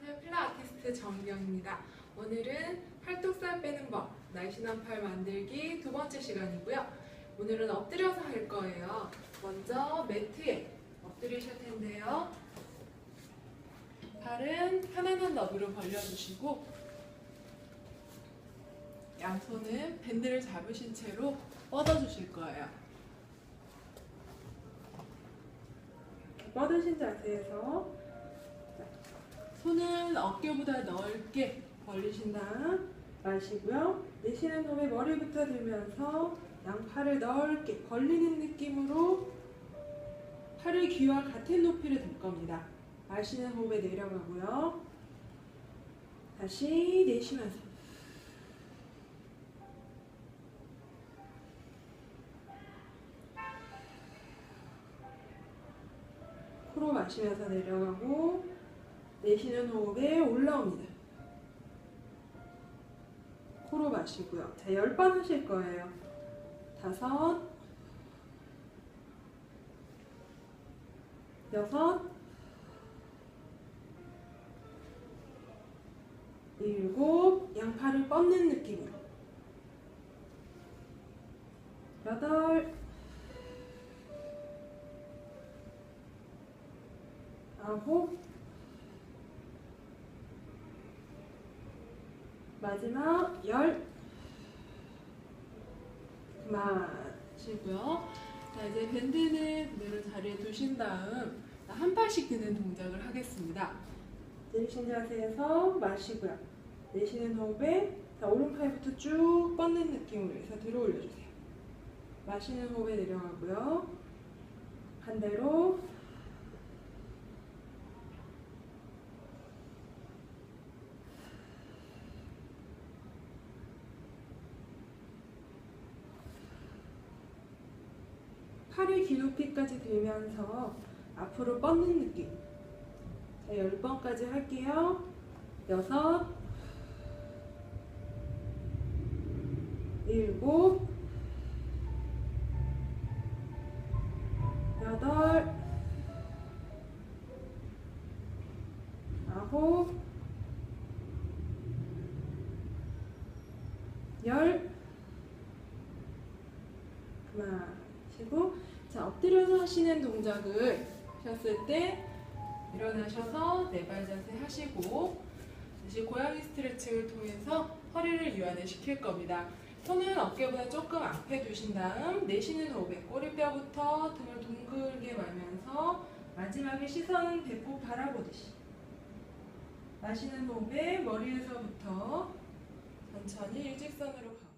안녕하세요. 필라 아티스트 정경입니다. 오늘은 팔뚝살 빼는 법, 날씬한 팔 만들기 두 번째 시간이고요. 오늘은 엎드려서 할 거예요. 먼저 매트에 엎드리실 텐데요. 발은 편안한 너비로 벌려주시고 양손은 밴드를 잡으신 채로 뻗어주실 거예요. 뻗으신 자세에서 손은 어깨보다 넓게 벌리신 다음 마시고요. 내쉬는 호흡에 머리부터 들면서 양팔을 넓게 벌리는 느낌으로 팔을 귀와 같은 높이로 들 겁니다. 마시는 호흡에 내려가고요. 다시 내쉬면서 코로 마시면서 내려가고 내쉬는 호흡에 올라옵니다. 코로 마시고요. 자, 열번 하실 거예요. 다섯, 여섯, 일곱, 양팔을 뻗는 느낌으로. 여덟, 아홉, 마지막 열 마시고요. 자 이제 밴드는 그대로 자리에 두신 다음 한 팔씩 드는 동작을 하겠습니다. 내쉬는 자세에서 마시고요. 내쉬는 호흡에 자, 오른팔부터 쭉 뻗는 느낌으로 해서 들어 올려주세요. 마시는 호흡에 내려가고요. 반대로 팔을 귀 높이까지 들면서 앞으로 뻗는 느낌. 자, 10번까지 할게요. 여섯, 일곱, 여덟, 아홉, 열, 그만 하시고 자 엎드려서 하시는 동작을 하셨을 때 일어나셔서 네발 자세 하시고 다시 고양이 스트레칭을 통해서 허리를 유연을 시킬 겁니다. 손은 어깨보다 조금 앞에 두신 다음 내쉬는 호흡에 꼬리뼈부터 등을 둥글게 말면서 마지막에 시선은 배꼽 바라보듯이 마시는 호흡에 머리에서부터 천천히 일직선으로 가.